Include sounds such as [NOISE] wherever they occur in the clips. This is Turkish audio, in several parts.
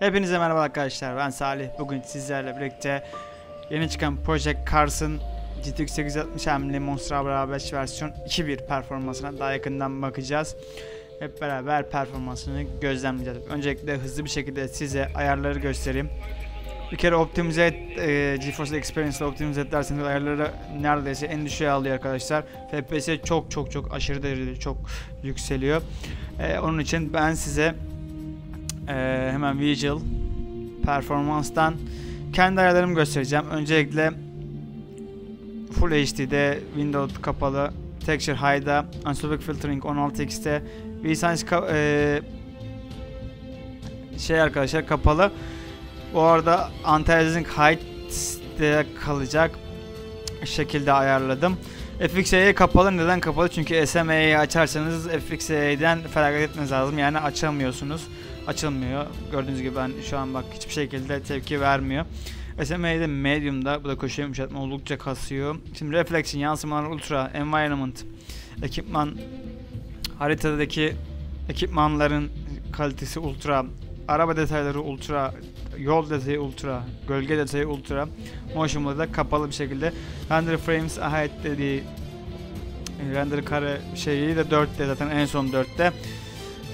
Hepinize merhaba arkadaşlar. Ben Salih. Bugün sizlerle birlikte yeni çıkan Project Cars'ın GTX 860 M'li Monster Beraber 5 versiyon 2.1 performansına daha yakından bakacağız. Hep beraber performansını gözlemleyeceğiz. Öncelikle hızlı bir şekilde size ayarları göstereyim. Bir kere optimize et, e, GeForce Experience'la optimize et derseniz ayarları neredeyse en düşüğe alıyor arkadaşlar. FPS çok çok çok aşırı derecede çok yükseliyor. E, onun için ben size e, hemen Visual Performance'dan kendi ayarlarımı göstereceğim. Öncelikle Full HD'de Windows kapalı, Texture High'da, Anisotropic Filtering 16x'te, VSense e, şey arkadaşlar kapalı. Bu arada Anti-Aliasing Height'de kalacak şekilde ayarladım. FXA'ya kapalı. Neden kapalı? Çünkü SMA'yı açarsanız FXA'den feragat etmeniz lazım. Yani açamıyorsunuz. Açılmıyor. Gördüğünüz gibi ben şu an bak hiçbir şekilde tepki vermiyor. SMA'de medium'da bu da koşu yumuşatma oldukça kasıyor. Şimdi reflection, yansımalar ultra, environment, ekipman, haritadaki ekipmanların kalitesi ultra, araba detayları ultra, yol detayı ultra, gölge detayı ultra, motion'da da kapalı bir şekilde render frames ahead dediği render kare şeyi de 4'te zaten en son 4'te.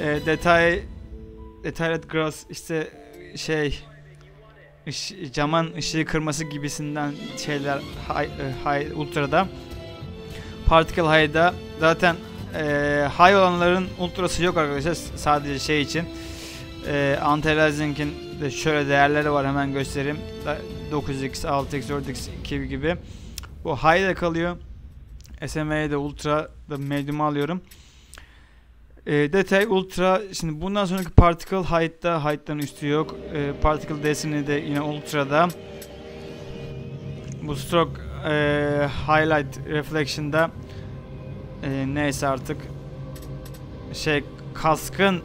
E, detay detailed grass işte şey ış, camın ışığı kırması gibisinden şeyler high, high ultra'da. Particle high'da zaten e, high olanların ultrası yok arkadaşlar sadece şey için. E, anti-aliasing'in de şöyle değerleri var hemen göstereyim. 9x 6x 4x 2 gibi. Bu high'da kalıyor. SMA'de de ultra da medium alıyorum e, detay ultra şimdi bundan sonraki particle height'ta height'tan üstü yok. E, particle density de yine ultra'da. Bu stroke e, highlight reflection'da. E, neyse artık. Şey kaskın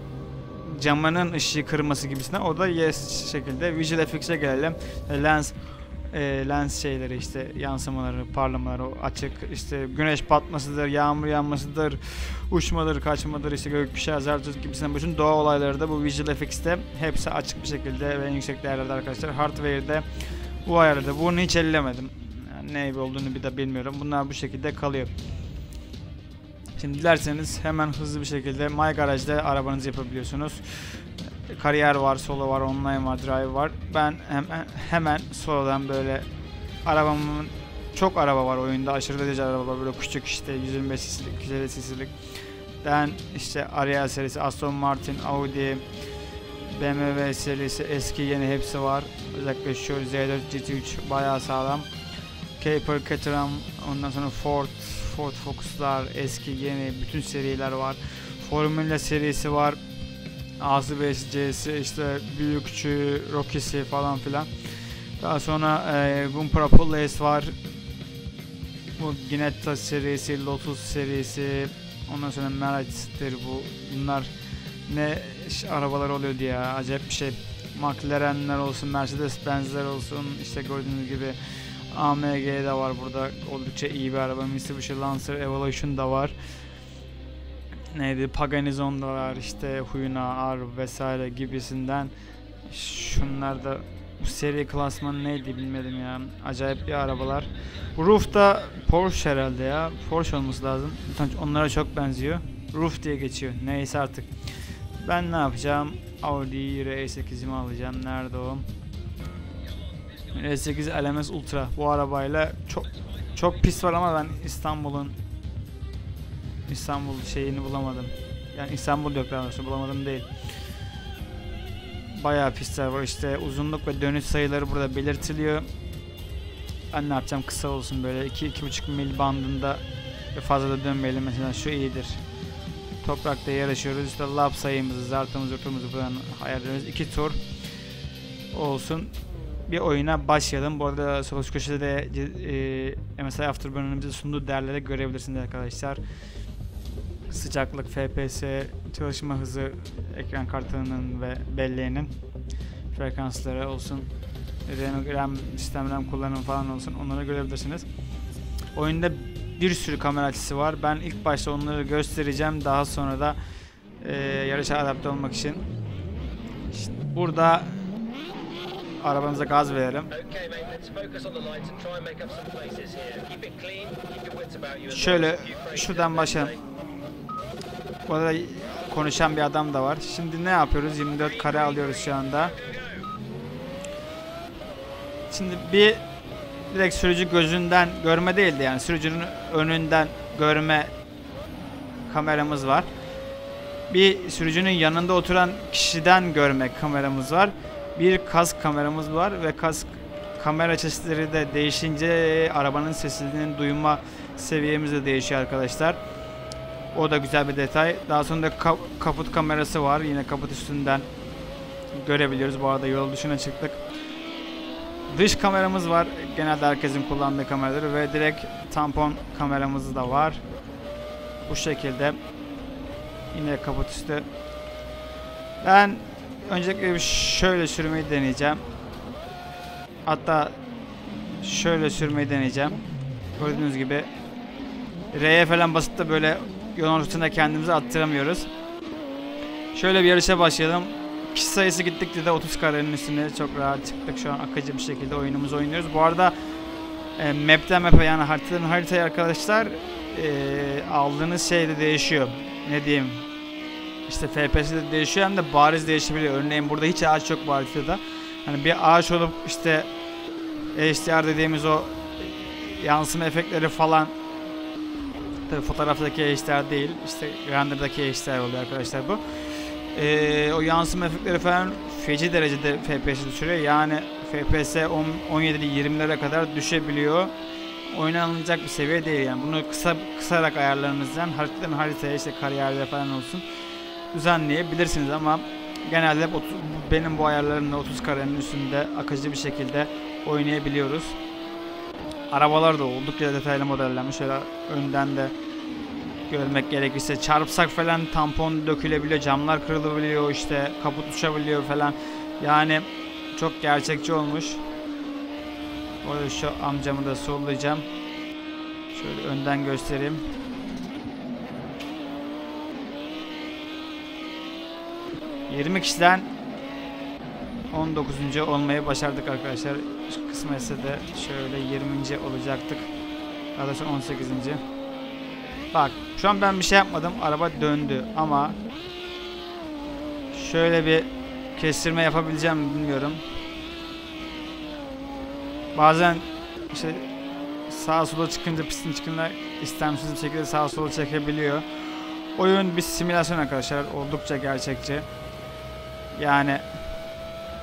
camının ışığı kırması gibisinden. O da yes şekilde Visual FX'e gelelim. Lens e, lens şeyleri işte yansımaları parlamaları açık işte güneş batmasıdır yağmur yağmasıdır uçmadır kaçmadır işte gökkuşağı zartut gibisinden bütün doğa olayları da bu Visual FX'te hepsi açık bir şekilde ve en yüksek değerlerde arkadaşlar. Hardware'de bu ayarda bunu hiç ellemedim. Yani ne olduğunu bir de bilmiyorum. Bunlar bu şekilde kalıyor. Şimdi dilerseniz hemen hızlı bir şekilde My Garage'de arabanızı yapabiliyorsunuz. Kariyer var, solo var, online var, drive var. Ben hemen, hemen solodan böyle arabamın çok araba var oyunda. Aşırı derece araba var. Böyle küçük işte 125 cc'lik, 250 cc'lik. Ben işte Ariel serisi, Aston Martin, Audi, BMW serisi eski yeni hepsi var. Özellikle şu Z4 GT3 bayağı sağlam. Caper, Caterham, ondan sonra Ford, Ford Focus'lar, eski yeni bütün seriler var. Formula serisi var. A'sı B'si C'si işte büyükçü, Rocky'si falan filan. Daha sonra e, Gumpra Polaris var. Bu Ginetta serisi, Lotus serisi. Ondan sonra Merage'dir bu. Bunlar ne arabalar oluyordu ya. Acayip bir şey. McLaren'ler olsun, Mercedes-Benz'ler olsun. işte gördüğünüz gibi AMG de var burada. Oldukça iyi bir araba. Mitsubishi Lancer Evolution da var. Neydi? Pagani Zonda var. işte Huyuna, R vesaire gibisinden. Şunlar da bu seri klasmanı neydi bilmedim ya. Acayip bir arabalar. Roof da Porsche herhalde ya. Porsche olması lazım. Onlara çok benziyor. Roof diye geçiyor. Neyse artık. Ben ne yapacağım? Audi R8'imi alacağım. Nerede o? R8 LMS Ultra bu arabayla çok çok pis var ama ben İstanbul'un İstanbul şeyini bulamadım. Yani İstanbul yok daha doğrusu bulamadım değil. Bayağı pistler var işte uzunluk ve dönüş sayıları burada belirtiliyor. Ben ne yapacağım kısa olsun böyle 2-2,5 mil bandında fazla da dönmeyelim mesela şu iyidir. Toprakta yarışıyoruz işte lap sayımızı, zartımızı, zurtumuzu falan ayarlıyoruz. 2 tur olsun bir oyuna başlayalım. Bu arada sol üst köşede de e, MSI Afterburner'ın bize sunduğu değerleri görebilirsiniz arkadaşlar. Sıcaklık, FPS, çalışma hızı, ekran kartının ve belleğinin frekansları olsun. RAM, RAM sistem RAM kullanımı falan olsun. Onları görebilirsiniz. Oyunda bir sürü kamera açısı var. Ben ilk başta onları göstereceğim. Daha sonra da e, yarışa adapte olmak için. İşte burada arabamıza gaz verelim. Şöyle, şuradan başlayalım. Bu arada konuşan bir adam da var. Şimdi ne yapıyoruz? 24 kare alıyoruz şu anda. Şimdi bir direkt sürücü gözünden görme değildi yani sürücünün önünden görme kameramız var. Bir sürücünün yanında oturan kişiden görme kameramız var. Bir kask kameramız var ve kask kamera çeşitleri de değişince arabanın sesinin duyma seviyemiz de değişiyor arkadaşlar. O da güzel bir detay. Daha sonra da ka- kaput kamerası var. Yine kaput üstünden görebiliyoruz. Bu arada yol dışına çıktık. Dış kameramız var. Genelde herkesin kullandığı kameradır ve direkt tampon kameramız da var. Bu şekilde. Yine kaput üstü. Ben öncelikle şöyle sürmeyi deneyeceğim. Hatta şöyle sürmeyi deneyeceğim. Gördüğünüz gibi R'ye falan basıp da böyle yol ortasına kendimizi attıramıyoruz. Şöyle bir yarışa başlayalım. Kişi sayısı gittikçe de 30 karenin üstüne çok rahat çıktık. Şu an akıcı bir şekilde oyunumuzu oynuyoruz. Bu arada e, map'ten map'e yani haritadan haritaya arkadaşlar e, aldığınız şey de değişiyor. Ne diyeyim? İşte FPS de değişiyor hem de bariz değişebiliyor. Örneğin burada hiç ağaç yok bu haritada. Hani bir ağaç olup işte HDR dediğimiz o yansıma efektleri falan Tabi fotoğraftaki HDR değil, işte render'daki HDR oluyor arkadaşlar bu. Ee, o yansıma efektleri falan feci derecede FPS düşürüyor. Yani FPS 17-20'lere kadar düşebiliyor. Oynanılacak bir seviye değil yani. Bunu kısa kısarak ayarlarınızdan haritadan haritaya işte kariyerde falan olsun düzenleyebilirsiniz ama genelde hep 30 benim bu ayarlarımla 30 karenin üstünde akıcı bir şekilde oynayabiliyoruz. Arabalar da oldukça detaylı modellenmiş. Şöyle önden de görmek gerekirse çarpsak falan tampon dökülebiliyor, camlar kırılabiliyor, işte kaput uçabiliyor falan. Yani çok gerçekçi olmuş. O şu amcamı da sollayacağım. Şöyle önden göstereyim. ...20 kişiden 19. olmayı başardık arkadaşlar. Kısmetse de şöyle 20. olacaktık. Daha doğrusu 18. Bak şu an ben bir şey yapmadım. Araba döndü ama şöyle bir kestirme yapabileceğim mi bilmiyorum. Bazen işte sağa sola çıkınca pistin çıkınca istemsiz bir şekilde sağa sola çekebiliyor. Oyun bir simülasyon arkadaşlar. Oldukça gerçekçi. Yani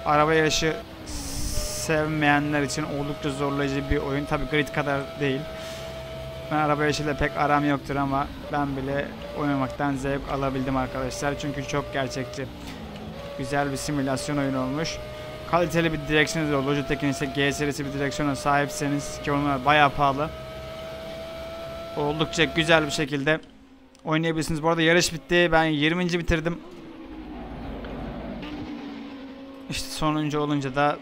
araba yarışı sevmeyenler için oldukça zorlayıcı bir oyun. Tabi Grid kadar değil. Ben araba yarışıyla pek aram yoktur ama ben bile oynamaktan zevk alabildim arkadaşlar. Çünkü çok gerçekçi. Güzel bir simülasyon oyunu olmuş. Kaliteli bir direksiyonu da Logitech'in ise G serisi bir direksiyona sahipseniz ki onlar bayağı pahalı. Oldukça güzel bir şekilde oynayabilirsiniz. Bu arada yarış bitti. Ben 20. bitirdim. İşte sonuncu olunca da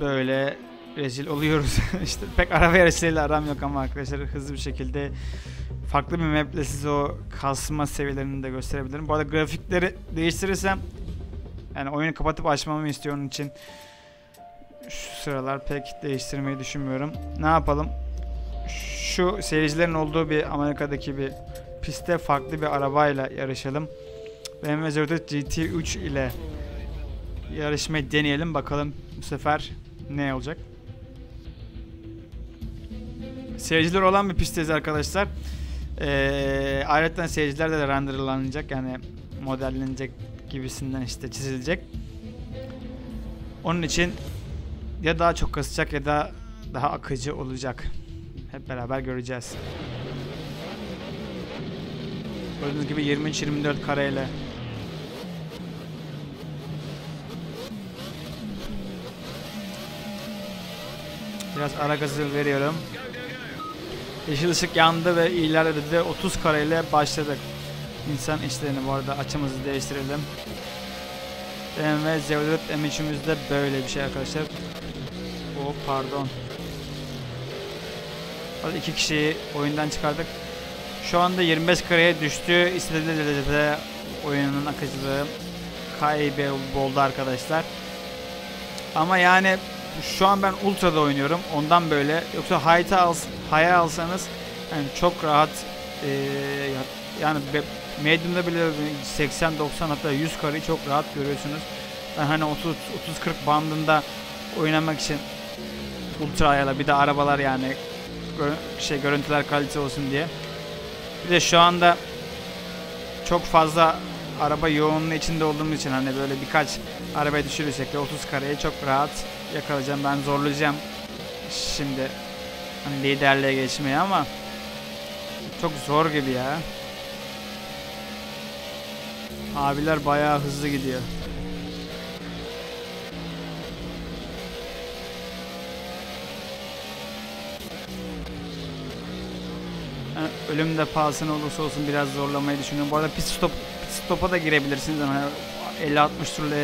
böyle rezil oluyoruz. [LAUGHS] işte pek araba yarışlarıyla aram yok ama arkadaşlar hızlı bir şekilde farklı bir maple size o kasma seviyelerini de gösterebilirim. Bu arada grafikleri değiştirirsem yani oyunu kapatıp açmamı istiyor için şu sıralar pek değiştirmeyi düşünmüyorum. Ne yapalım? Şu seyircilerin olduğu bir Amerika'daki bir pistte farklı bir arabayla yarışalım. BMW Zertot GT3 ile yarışmayı deneyelim bakalım bu sefer ne olacak. Seyirciler olan bir pistteyiz arkadaşlar. Ee, ayrıca seyirciler de renderlanacak yani modellenecek gibisinden işte çizilecek. Onun için ya daha çok kasacak ya da daha akıcı olacak. Hep beraber göreceğiz. Gördüğünüz gibi 23-24 kareyle Biraz ara gazı veriyorum. Yeşil ışık yandı ve ilerledi de 30 kareyle başladık. İnsan işlerini bu arada açımızı değiştirelim. BMW Zevlet M3'ümüzde böyle bir şey arkadaşlar. O pardon. Hadi iki kişiyi oyundan çıkardık. Şu anda 25 kareye düştü. İstediği derecede oyunun akıcılığı kayboldu arkadaşlar. Ama yani şu an ben Ultra'da oynuyorum. Ondan böyle. Yoksa High'ta al, High'a alsanız yani çok rahat e, yani be, Medium'da bile 80 90 hatta 100 kareyi çok rahat görüyorsunuz. Ben hani 30 30 40 bandında oynamak için ultra ayarla bir de arabalar yani şey görüntüler kalite olsun diye. Bir de şu anda çok fazla araba yoğunluğu içinde olduğumuz için hani böyle birkaç arabaya düşürürsek de 30 kareyi çok rahat yakalayacağım. Ben zorlayacağım şimdi hani liderliğe geçmeye ama çok zor gibi ya. Abiler bayağı hızlı gidiyor. Yani ölüm de pahasına olursa olsun biraz zorlamayı düşünüyorum. Bu arada pit stop pit stop'a da girebilirsiniz ama 50-60 turlu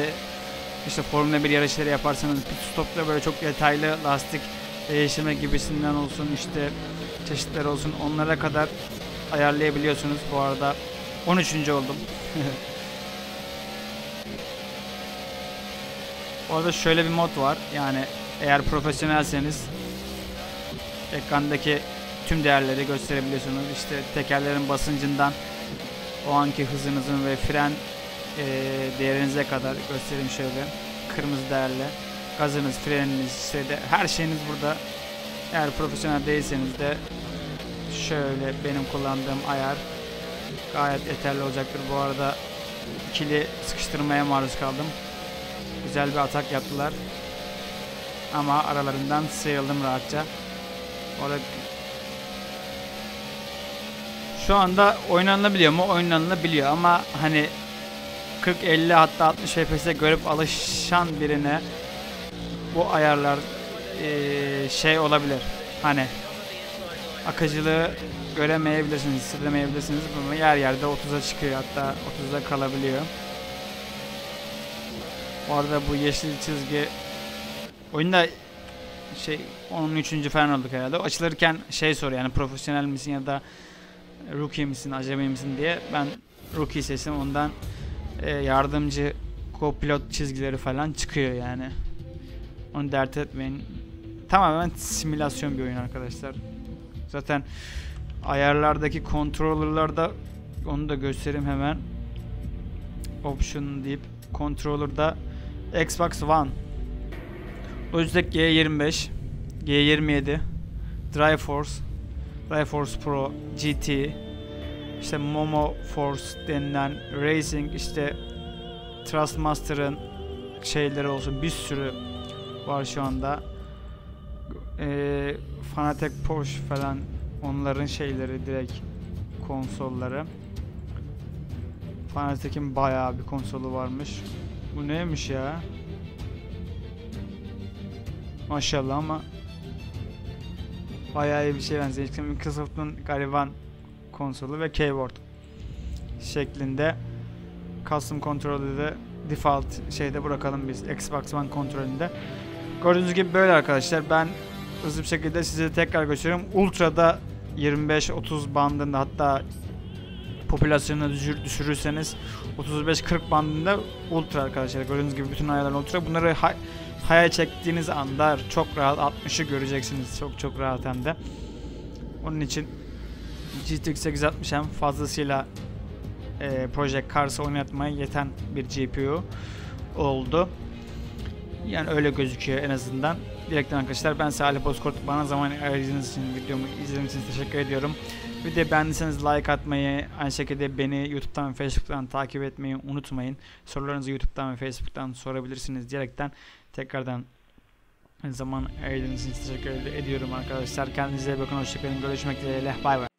işte Formula 1 yarışları yaparsanız pit stop'ta böyle çok detaylı lastik değiştirme gibisinden olsun işte çeşitler olsun onlara kadar ayarlayabiliyorsunuz. Bu arada 13. oldum. [LAUGHS] Orada şöyle bir mod var. Yani eğer profesyonelseniz ekrandaki tüm değerleri gösterebiliyorsunuz. İşte tekerlerin basıncından o anki hızınızın ve fren e, değerinize kadar göstereyim şöyle. Kırmızı değerle gazınız, freniniz, işte de, her şeyiniz burada. Eğer profesyonel değilseniz de şöyle benim kullandığım ayar gayet yeterli olacaktır. Bu arada ikili sıkıştırmaya maruz kaldım. Güzel bir atak yaptılar. Ama aralarından sıyrıldım rahatça. Orada şu anda oynanabiliyor mu? Oynanabiliyor ama hani 40 50 hatta 60 FPS'e görüp alışan birine bu ayarlar e, şey olabilir. Hani akıcılığı göremeyebilirsiniz, hissedemeyebilirsiniz. Ama yer yerde 30'a çıkıyor hatta 30'da kalabiliyor. Bu arada bu yeşil çizgi oyunda şey 13. falan olduk herhalde. Açılırken şey soruyor yani profesyonel misin ya da rookie misin, acemi misin diye. Ben rookie sesim ondan e, yardımcı co-pilot çizgileri falan çıkıyor yani. Onu dert etmeyin. Tamamen simülasyon bir oyun arkadaşlar. Zaten ayarlardaki controller'larda onu da göstereyim hemen. Option deyip controller'da Xbox One Logitech G25 G27 Drive Force Drive Force Pro GT işte Momo Force denilen Racing işte Trustmaster'ın şeyleri olsun bir sürü var şu anda. Ee, Fanatec Porsche falan onların şeyleri direkt konsolları. Fanatec'in bayağı bir konsolu varmış. Bu neymiş ya? Maşallah ama bayağı iyi bir şey benziyor. İşte Microsoft'un gariban konsolu ve keyboard şeklinde custom kontrolü de default şeyde bırakalım biz Xbox One kontrolünde. Gördüğünüz gibi böyle arkadaşlar. Ben hızlı bir şekilde size tekrar gösteriyorum. Ultra'da 25-30 bandında hatta popülasyonunu düşür, düşürürseniz 35-40 bandında ultra arkadaşlar. Gördüğünüz gibi bütün ayarlar ultra. Bunları hayal çektiğiniz anda çok rahat 60'ı göreceksiniz. Çok çok rahat hem de. Onun için GTX 860 hem fazlasıyla e, Project Cars'ı oynatmaya yeten bir GPU oldu. Yani öyle gözüküyor en azından. Direkten arkadaşlar ben Salih Bozkurt. Bana zaman ayırdığınız için videomu izlediğiniz için teşekkür ediyorum. Bir de beğendiyseniz like atmayı, aynı şekilde beni YouTube'dan ve Facebook'tan takip etmeyi unutmayın. Sorularınızı YouTube'dan ve Facebook'tan sorabilirsiniz diyerekten tekrardan zaman ayırdığınız için teşekkür ediyorum arkadaşlar. Kendinize bakın, hoşçakalın, görüşmek dileğiyle, bay bay.